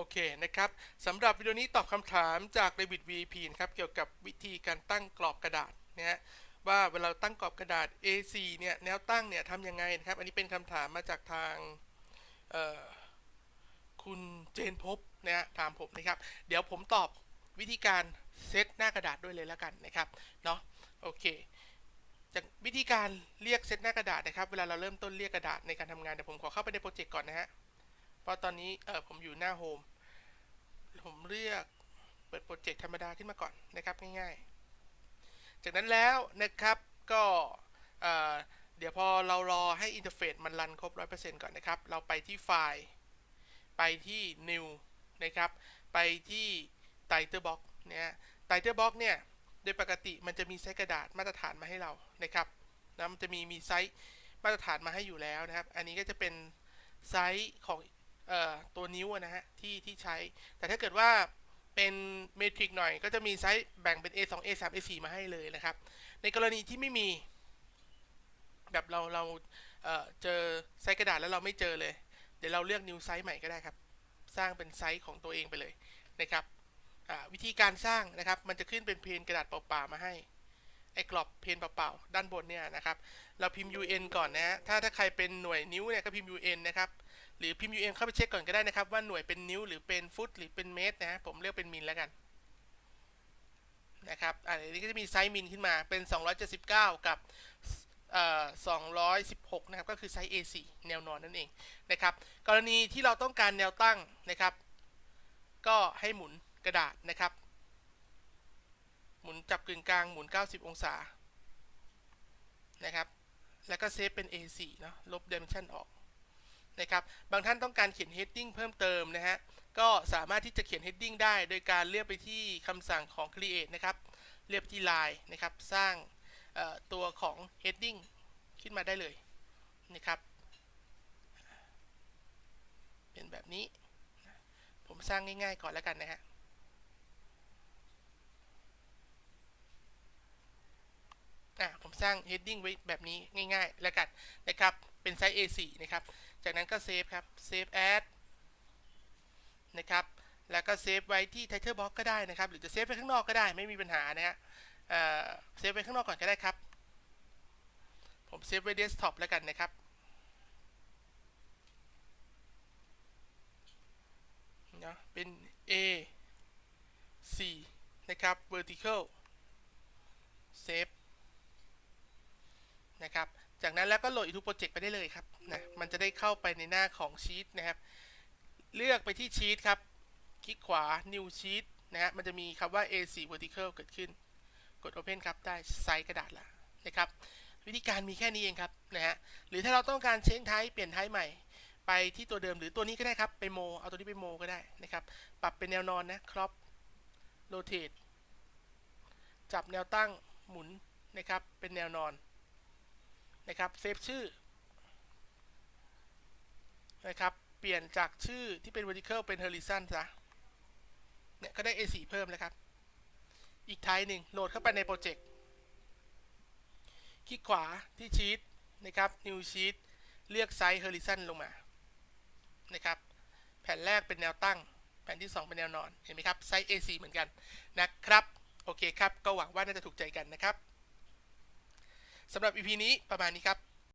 โอเคนะครับสำหรับวิดีโอนี้ตอบคำถามจาก Revit VP นะครับเกี่ยวกับวิธีการตั้งกรอบกระดาษนะฮะว่าเวลาตั้งกรอบกระดาษ A4 เนี่ยแนวตั้งเนี่ยทำยังไงนะครับ อันนี้เป็นคำถามมาจากทางคุณเจนพบนะฮะถามผมนะครับ เดี๋ยวผมตอบวิธีการเซตหน้ากระดาษด้วยเลยแล้วกันนะครับเนาะโอเคจากวิธีการเรียกเซตหน้ากระดาษนะครับ เวลาเราเริ่มต้นเรียกกระดาษในการทำงานเดี๋ยวผมขอเข้าไปในโปรเจกต์ก่อนนะฮะ ราะตอนนี้เออผมอยู่หน้าโฮมผมเรียกเปิดโปรเจกต์ธรรมดาขึ้นมาก่อนนะครับง่ายๆ จากนั้นแล้วนะครับก็เเดี๋ยวพอเรารอให้อินเทอร์เฟซมันรันครบ 100%ก่อนนะครับ เราไปที่ไฟล์ ไปที่ new นะครับ ไปที่ title box เนี่ย title box เนี่ย โดยปกติมันจะมีไซส์กระดาษมาตรฐานมาให้เรานะครับนะมันจะมีมีไซส์มาตรฐานมาให้อยู่แล้วนะครับ อันนี้ก็จะเป็นไซส์ของ ตัวนิ้วนะฮะที่ที่ใช้ แต่ถ้าเกิดว่าเป็นเมทริกหน่อย ก็จะมีไซส์แบ่งเป็น A2 A3 A4 มาให้เลยนะครับ ในกรณีที่ไม่มี แบบเราเราเเจอไซส์กระดาษแล้วเราไม่เจอเลย เดี๋ยวเราเลือกนิวไซส์ใหม่ก็ได้ครับ สร้างเป็นไซส์ของตัวเองไปเลยนะครับวิธีการสร้างนะครับ มันจะขึ้นเป็นเพนกระดาษเปล่าๆมาให้ไอ้กรอบเพนเปล่าๆด้านบนเนี่ยนะครับ เราพิมพ์ UN ก่อนนะฮะถ้าถ้าใครเป็นหน่วยนิ้วเนี่ยก็พิมพ์ UN นะครับ หรือพิมพ์ UN เข้าไปเช็คก่อนก็ได้นะครับ ว่าหน่วยเป็นนิ้วหรือเป็นฟุตหรือเป็นเมตรนะผมเรียกเป็นมิลแล้วกันนะครับอันนี้ก็จะมีไซส์มิลขึ้นมาเป็น 279 กับเอ่อ216 นะครับ ก็คือไซส์ A4 แนวนอนนั่นเองนะครับ กรณีที่เราต้องการแนวตั้งนะครับ ก็ให้หมุนกระดาษนะครับ หมุนจับกึ่งกลางหมุน 90 องศานะครับ แล้วก็เซฟเป็น A4 เนาะลบ dimension ออก นะครับ บางท่านต้องการเขียน heading เพิ่มเติมนะฮะ ก็สามารถที่จะเขียน heading ได้ โดยการเลือกไปที่คำสั่งของ create นะครับ เลือกที่ line นะครับ สร้างตัวของ heading ขึ้นมาได้เลยนะครับ เป็นแบบนี้ ผมสร้างง่ายๆก่อนแล้วกันนะฮะอะผมสร้าง heading ไว้แบบนี้ง่ายๆ แล้วกันนะครับ เป็นไซส์ A4 นะครับ จากนั้นก็เซฟครับ save as นะครับ แล้วก็เซฟไว้ที่ title box ก็ได้นะครับ หรือจะเซฟไว้ข้างนอกก็ได้ไม่มีปัญหานะฮะเซฟไว้ข้างนอกก่อนก็ได้ครับ ผมเซฟไว้ desktop แล้วกันนะครับเนาะเป็น A 4นะครับ vertical save นะครับ จากนั้นแล้วก็โหลด into project ไปได้เลยครับนะมันจะได้เข้าไปในหน้าของชีตนะครับ เลือกไปที่ชีตครับ คลิกขวา new sheet นะฮะมันจะมีคำว่า A4 vertical เกิดขึ้น กด open ครับ ได้ไซส์กระดาษละนะครับ วิธีการมีแค่นี้เองครับนะฮะหรือถ้าเราต้องการเชนไทป์เปลี่ยนไทป์ใหม่ ไปที่ตัวเดิมหรือตัวนี้ก็ได้ครับ ไปโม เอาตัวนี้ไปโมก็ได้นะครับ ปรับเป็นแนวนอนนะ crop rotate จับแนวตั้งหมุนนะครับ เป็นแนวนอน นะครับเซฟชื่อนะครับเปลี่ยนจากชื่อที่เป็น vertical เป็น horizon ซะเนี่ยก็ได้ A4 เพิ่มแล้วครับ อีกท้ายหนึ่งโหลดเข้าไปในโปรเจกต์คลิกขวาที่ชีตนะครับ new sheet เลือกไซส์ horizon ลงมานะครับแผ่นแรกเป็นแนวตั้ง แผ่นที่ 2 เป็นแนวนอน เห็นไหมครับ ไซส์ A4 เหมือนกันนะครับ โอเคครับ ก็หวังว่าน่าจะถูกใจกันนะครับ สำหรับ EP นี้ประมาณนี้ครับ